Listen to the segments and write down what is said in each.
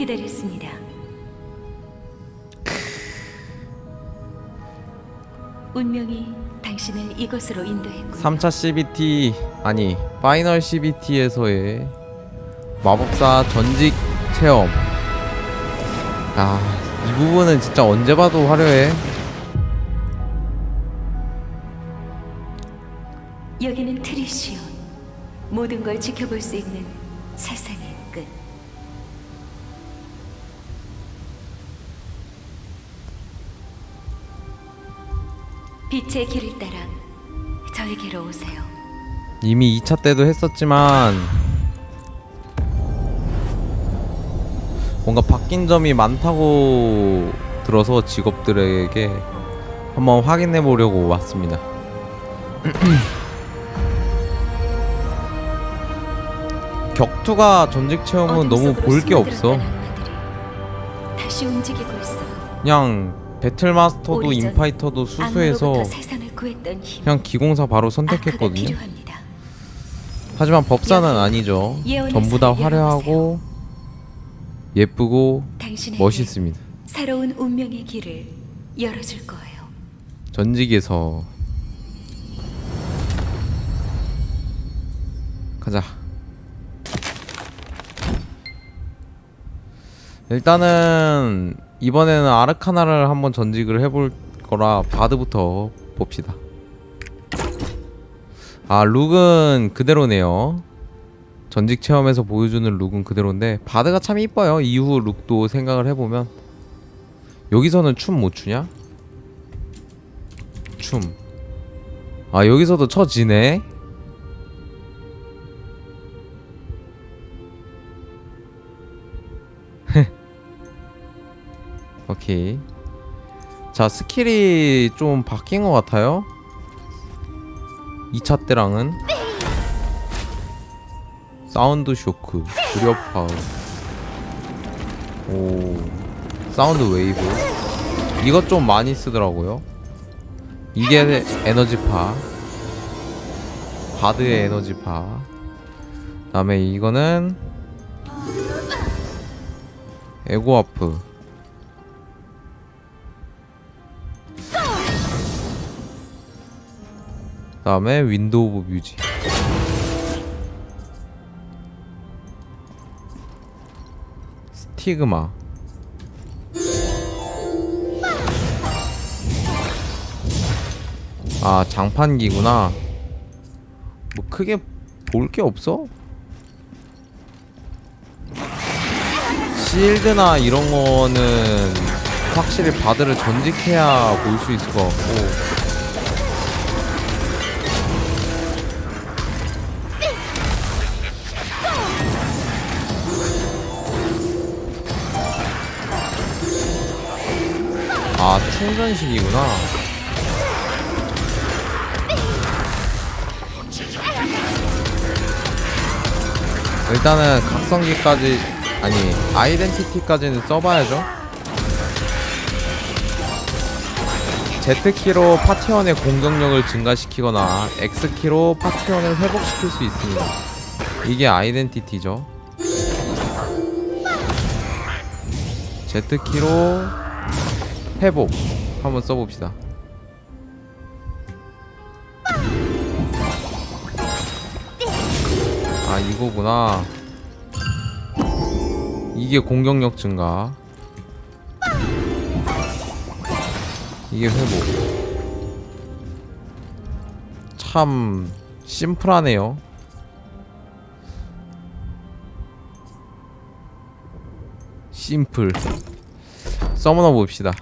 기다렸습니다. 운명이 당신을 이곳으로 인도했고 3차 CBT 아니 파이널 CBT에서의 마법사 전직 체험 아 이 부분은 진짜 언제 봐도 화려해 여기는 트리시온. 모든 걸 지켜볼 수 있는 세상의 빛의 길을 따라 저에게로 오세요. 이미 2차 때도 했었지만 뭔가 바뀐 점이 많다고 들어서 직업들에게 한번 확인해 보려고 왔습니다. 격투가 전직 체험은 너무 볼 게 없어. 다시 움직이고 있어. 그냥 배틀마스터도 인파이터도 수수해서. 그냥 기공사 바로 선택했거든요. 하지만 법사는 아니죠. 전부 다 화려하고 예쁘고 멋있습니다. 새로운 운명의 길을 열어줄 거예요. 전직에서 가자. 일단은 이번에는 아르카나를 한번 전직을 해볼 거라 바드부터 봅시다. 아 룩은 그대로네요. 전직 체험에서 보여주는 룩은 그대로인데 바드가 참 이뻐요. 이후 룩도 생각을 해보면 여기서는 춤 못 추냐? 춤. 아 여기서도 쳐지네. 오케이. 자 스킬이 좀 바뀐 것 같아요. 2차 때랑은 사운드 쇼크, 주력파, 오 사운드 웨이브. 이것 좀 많이 쓰더라고요. 이게 에너지파 바드의 에너지파 다음에 이거는 에고아프 다음에 윈도우 오브 뮤직 스티그마 아 장판기구나. 뭐 크게 볼 게 없어? 실드나 이런 거는 확실히 바드를 전직해야 볼 수 있을 것 같고 아 충전식이구나. 일단은 각성기까지 아니 아이덴티티까지는 써봐야죠. Z키로 파티원의 공격력을 증가시키거나 X키로 파티원을 회복시킬 수 있습니다. 이게 아이덴티티죠. Z키로 회복. 한번 써봅시다. 아 이거구나. 이게 공격력 증가. 이게 회복. 참 심플하네요. 심플 서머너 봅시다.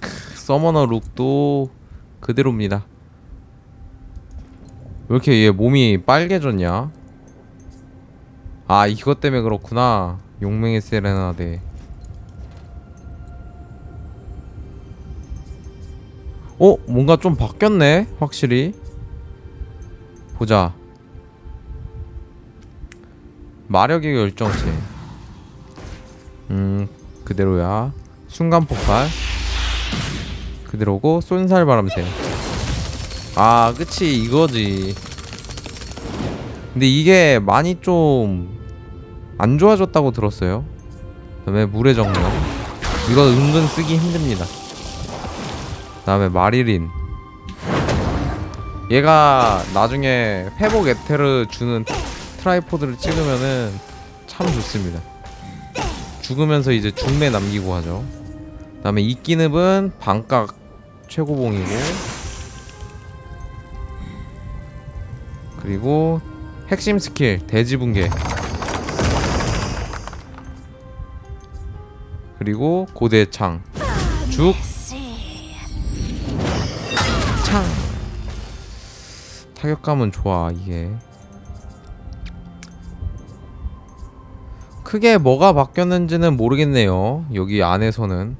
크, 서머너 룩도 그대로입니다. 왜 이렇게 얘 몸이 빨개졌냐? 아 이것 때문에 그렇구나. 용맹의 세레나데. 어? 뭔가 좀 바뀌었네 확실히. 보자. 마력의 결정체. 음 그대로야. 순간 폭발. 그대로고 쏜살 바람새. 아 그치 이거지. 근데 이게 많이 좀 안 좋아졌다고 들었어요. 그 다음에 물의 정령. 이거 은근 쓰기 힘듭니다. 그 다음에 마리린. 얘가 나중에 회복 에테르 주는 트라이포드를 찍으면은 참 좋습니다 죽으면서 이제 중매 남기고 하죠. 그 다음에 이끼늪은 반각 최고봉이고 그리고 핵심 스킬 대지붕괴. 그리고 고대창. 죽. 창. 타격감은 좋아 이게 크게 뭐가 바뀌었는지는 모르겠네요 여기 안에서는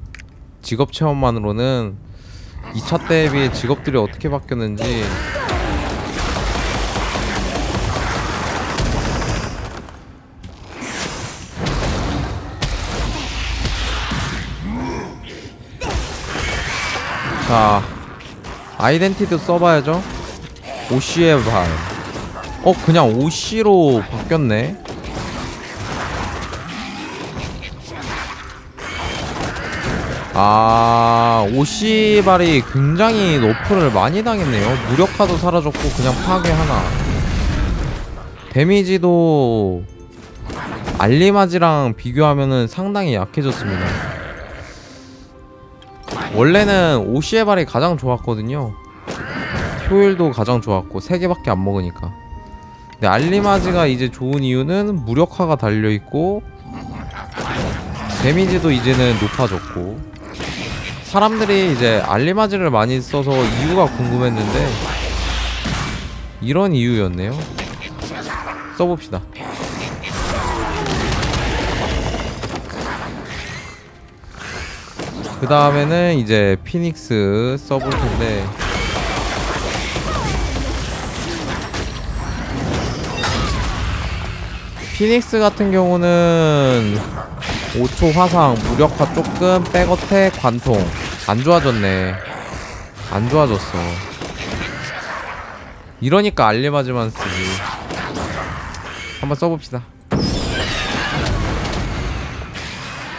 직업 체험만으로는 2차 때에 비해 직업들이 어떻게 바뀌었는지 자 아이덴티도 써봐야죠 오씨의 발. 어, 그냥 오씨로 바뀌었네. 아, 오씨 발이 굉장히 너프를 많이 당했네요. 무력화도 사라졌고, 그냥 파괴 하나. 데미지도 알리마지랑 비교하면은 상당히 약해졌습니다. 원래는 오씨의 발이 가장 좋았거든요. 효율도 가장 좋았고 3개밖에 안 먹으니까 근데 알리마지가 이제 좋은 이유는 무력화가 달려있고 데미지도 이제는 높아졌고 사람들이 이제 알리마지를 많이 써서 이유가 궁금했는데 이런 이유였네요. 써봅시다. 그 다음에는 이제 피닉스 써볼 텐데. 피닉스 같은 경우는 5초 화상, 무력화 조금, 백어택, 관통. 안 좋아졌네. 안 좋아졌어. 이러니까 알리마즈만 쓰지. 한번 써봅시다.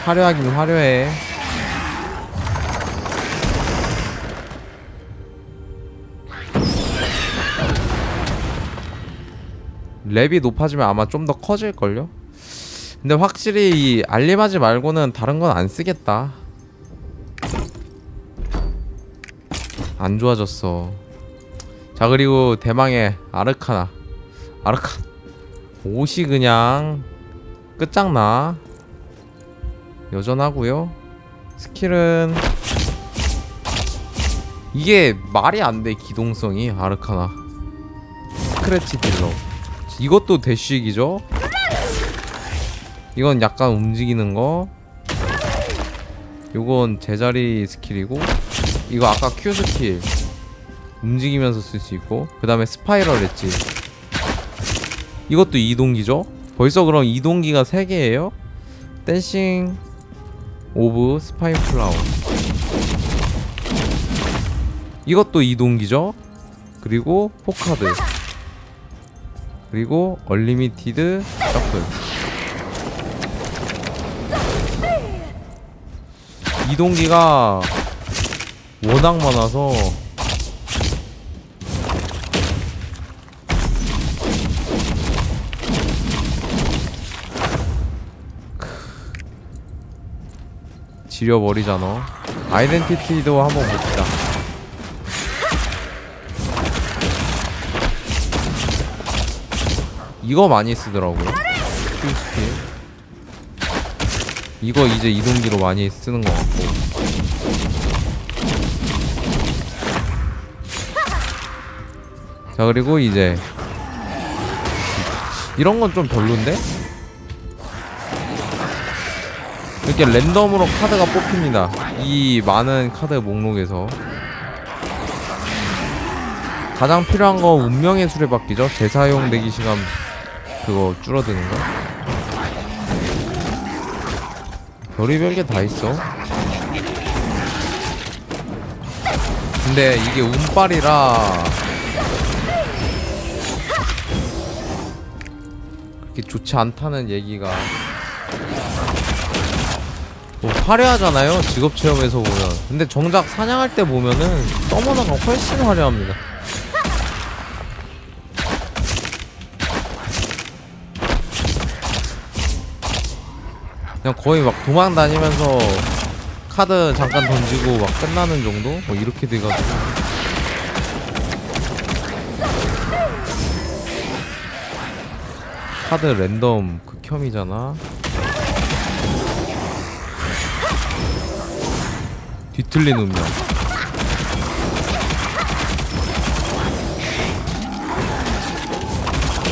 화려하긴 화려해. 랩이 높아지면 아마 좀 더 커질걸요? 근데 확실히 이 알림하지 말고는 다른 건 안 쓰겠다. 안 좋아졌어. 자 그리고 대망의 아르카나. 아르카 옷이 그냥 끝장나. 여전하고요. 스킬은 이게 말이 안 돼 기동성이 아르카나. 스크래치 딜러. 이것도 대쉬기죠? 이건 약간 움직이는 거. 요건 제자리 스킬이고 이거 아까 Q 스킬 움직이면서 쓸 수 있고 그 다음에 스파이럴 엣지 이것도 이동기죠? 벌써 그럼 이동기가 3개예요? 댄싱 오브 스파이 플라워 이것도 이동기죠? 그리고 포카드 그리고 얼리미티드 셔플 이동기가 워낙 많아서. 지려버리잖아. 아이덴티티도 한번 봅시다. 이거 많이 쓰더라고요. 큐스킬 이거 이제 이동기로 많이 쓰는 것 같고. 자 그리고 이제 이런 건 좀 별론데? 이렇게 랜덤으로 카드가 뽑힙니다. 이 많은 카드 목록에서. 가장 필요한 거 운명의 수레바퀴죠? 재사용 대기 시간 그거 줄어드는 거 별의별 게 다 있어. 근데 이게 운빨이라 그렇게 좋지 않다는 얘기가 뭐 화려하잖아요 직업 체험에서 보면. 근데 정작 사냥할 때 보면은 서머너가 훨씬 화려합니다 그냥 거의 막 도망 다니면서 카드 잠깐 던지고 막 끝나는 정도? 뭐 이렇게 돼가지고. 카드 랜덤 극혐이잖아. 뒤틀린 운명.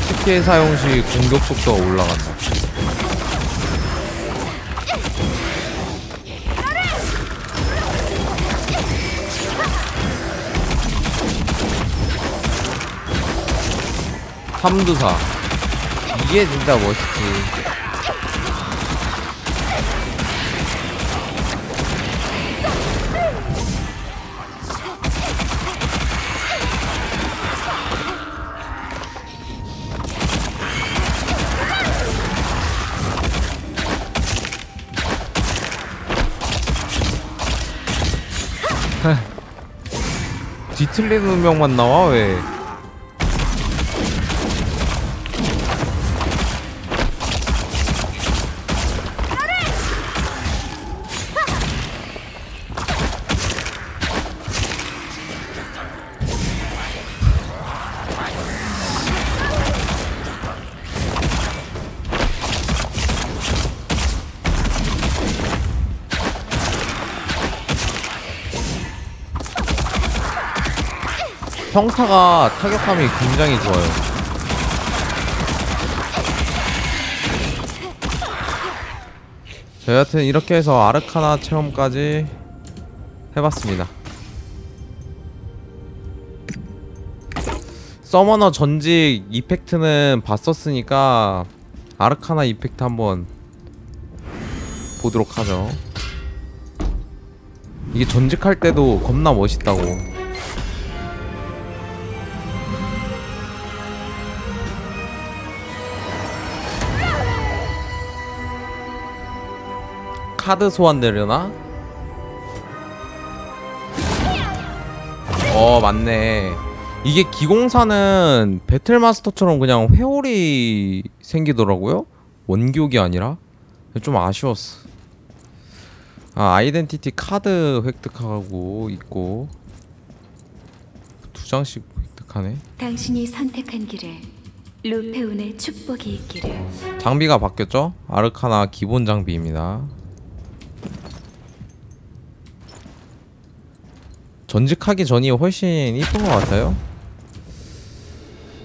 스킬 사용 시 공격 속도가 올라간다 삼두사. 이게 진짜 멋있지. 뒤틀린 운명만 나와 왜 평타가 타격감이 굉장히 좋아요. 저 여하튼 이렇게 해서 아르카나 체험까지 해봤습니다. 서머너 전직 이펙트는 봤었으니까 아르카나 이펙트 한번 보도록 하죠. 이게 전직할 때도 겁나 멋있다고. 카드 소환 되려나? 어 맞네 이게 기공사는 배틀마스터처럼 그냥 회오리 생기더라고요 원격이 아니라 좀 아쉬웠어 아 아이덴티티 카드 획득하고 있고 두 장씩 획득하네 당신이 선택한 길에 루페운의 축복이 있기를. 장비가 바뀌었죠? 아르카나 기본 장비입니다. 전직하기 전이 훨씬 이쁜 것 같아요.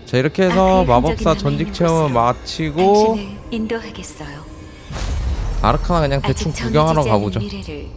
자 이렇게 해서 마법사 전직 체험을 마치고 인도하겠어요. 아르카나 그냥 대충 구경하러 가보죠. 미래를